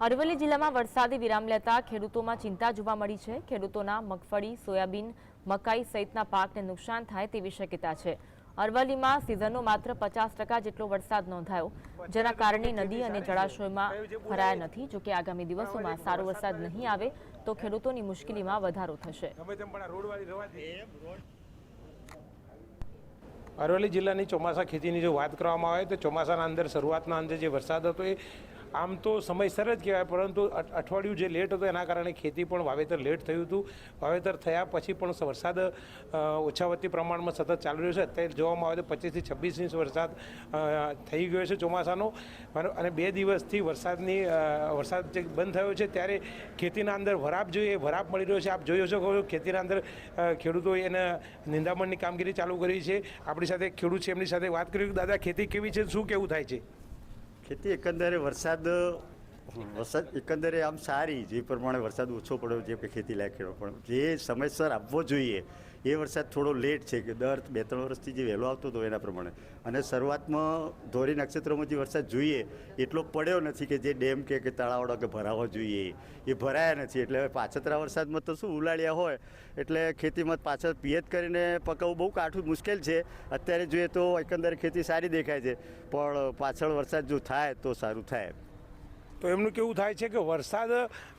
અરવલ્લી જિલ્લામાં વરસાદી વિરામ લેતા ખેડૂતોમાં ચિંતા જોવા મળી છે. ખેડૂતોના મગફળી, સોયાબીન, મકાઈ સહિતના પાકને નુકસાન થાય તેવી શક્યતા છે. અરવલ્લીમાં સિઝનનો માત્ર પચાસ ટકા જેટલો વરસાદ નોંધાયો, જેના કારણે નદી અને જળાશયોમાં ભરાયા નથી. જોકે આગામી દિવસોમાં સારો વરસાદ નહીં આવે, તો ખેડૂતોની મુશ્કેલીમાં વધારો થશે. અરવલ્લી જિલ્લાની ચોમાસા ખેતીની જો વાત કરવામાં આવે, તો ચોમાસાના અંદર શરૂઆતના અંદર જે વરસાદ હતો, એ આમ તો સમયસર જ કહેવાય, પરંતુ અઠ- અઠવાડિયું જે લેટ હતો એના કારણે ખેતી પણ વાવેતર લેટ થયું હતું. વાવેતર થયા પછી પણ વરસાદ ઓછાવતી પ્રમાણમાં સતત ચાલુ રહ્યો છે. અત્યારે જોવામાં આવે તો પચીસથી છવ્વીસ ઇંચ વરસાદ થઈ ગયો છે ચોમાસાનો. અને બે દિવસથી વરસાદની વરસાદ જે બંધ થયો છે ત્યારે ખેતીના અંદર વરાપ જોઈએ, વરાપ મળી રહ્યો છે. આપ જોઈ શકો છો ખેતીના અંદર ખેડૂતો એને નિંદામણની કામગીરી ચાલુ કરી છે. આપણી સાથે ખેડૂત છે, એમની સાથે વાત કરી. દાદા, ખેતી કેવી છે? શું કેવું થાય છે? ખેતી એકંદરે વરસાદ વરસાદ એકંદરે આમ સારી, જે પ્રમાણે વરસાદ ઓછો પડ્યો જે ખેતી લાયક પણ જે સમયસર આવવો જોઈએ, એ વરસાદ થોડો લેટ છે, કે દર બે ત્રણ વર્ષથી જે વહેલો આવતો હતો એના પ્રમાણે. અને શરૂઆતમાં ધોરી નક્ષત્રોમાં જે વરસાદ જોઈએ, એટલો પડ્યો નથી કે જે ડેમ કે કે તળાવડો કે ભરાવો જોઈએ, એ ભરાયા નથી. એટલે હવે પાછતરા વરસાદમાં તો શું ઉલાળ્યા હોય, એટલે ખેતીમાં પાછળ પિયત કરીને પકવવું બહુ કાઠું મુશ્કેલ છે. અત્યારે જોઈએ તો એકંદરે ખેતી સારી દેખાય છે, પણ પાછળ વરસાદ જો થાય તો સારું થાય. તો એમનું કેવું થાય છે કે વરસાદ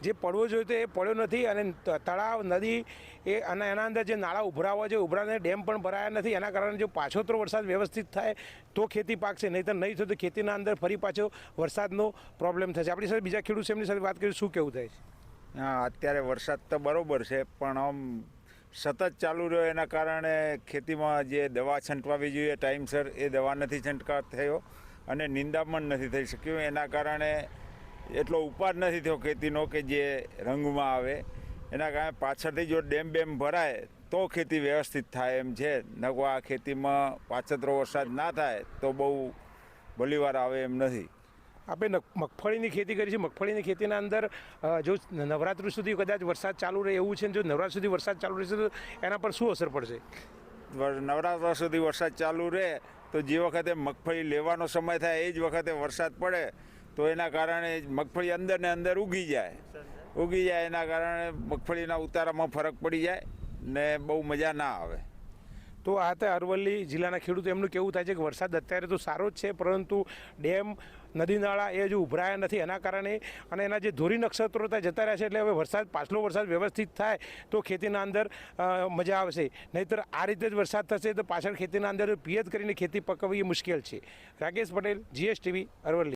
જે પડવો જોઈએ તો એ પડ્યો નથી અને તળાવ, નદી એ અને એના અંદર જે નાળા ઉભરાવા છે, ઉભરાને ડેમ પણ ભરાયા નથી. એના કારણે જો પાછોતરો વરસાદ વ્યવસ્થિત થાય તો ખેતી પાકશે નહીં તો નહીં થયું તો ખેતીના અંદર ફરી પાછો વરસાદનો પ્રોબ્લેમ થશે આપણી સાથે બીજા ખેડૂત એમની સાથે વાત કરી શું કેવું થાય છે? હા, અત્યારે વરસાદ તો બરોબર છે, પણ આમ સતત ચાલુ રહ્યો એના કારણે ખેતીમાં જે દવા છંટવાવી જોઈએ, ટાઈમસર એ દવા નથી છંટકાવ થયો અને નિંદામણ નથી થઈ શક્યું. એના કારણે એટલો ઉપાડ નથી થયો ખેતીનો કે જે રંગમાં આવે. એના કારણે પાછળથી જો ડેમ બેમ ભરાય તો ખેતી વ્યવસ્થિત થાય એમ છે. નકો આ ખેતીમાં પાછતરો વરસાદ ના થાય તો બહુ ભલીવાર આવે એમ નથી. આપણે મગફળીની ખેતી કરી છે. મગફળીની ખેતીના અંદર જો નવરાત્રિ સુધી કદાચ વરસાદ ચાલુ રહે એવું છે જો નવરાત્રિ સુધી વરસાદ ચાલુ રહેશે તો એના પર શું અસર પડશે? નવરાત્ર સુધી વરસાદ ચાલુ રહે તો જે વખતે મગફળી લેવાનો સમય થાય એ જ વખતે વરસાદ પડે. તો એના કારણે મગફળી અંદર ને અંદર ઉગી જાય. ઉગી જાય એના કારણે મગફળીના ઉતારામાં ફરક પડી જાય ને બહુ મજા ના આવે. તો આ હતા અરવલ્લી જિલ્લાના ખેડૂતો. એમનું કેવું થાય છે કે વરસાદ અત્યારે તો સારો જ છે, પરંતુ ડેમ, નદી નાળા એ હજુ ઉભરાયા નથી. એના કારણે અને એના જે ધોરી નક્ષત્રો જતા રહ્યા છે એટલે હવે વરસાદ, પાછલો વરસાદ વ્યવસ્થિત થાય તો ખેતીના અંદર મજા આવશે. નહીંતર આ રીતે જ વરસાદ થશે તો પાછળ ખેતીના અંદર પિયત કરીને ખેતી પકવવી મુશ્કેલ છે. રાકેશ પટેલ, જીએસટીવી, અરવલ્લી.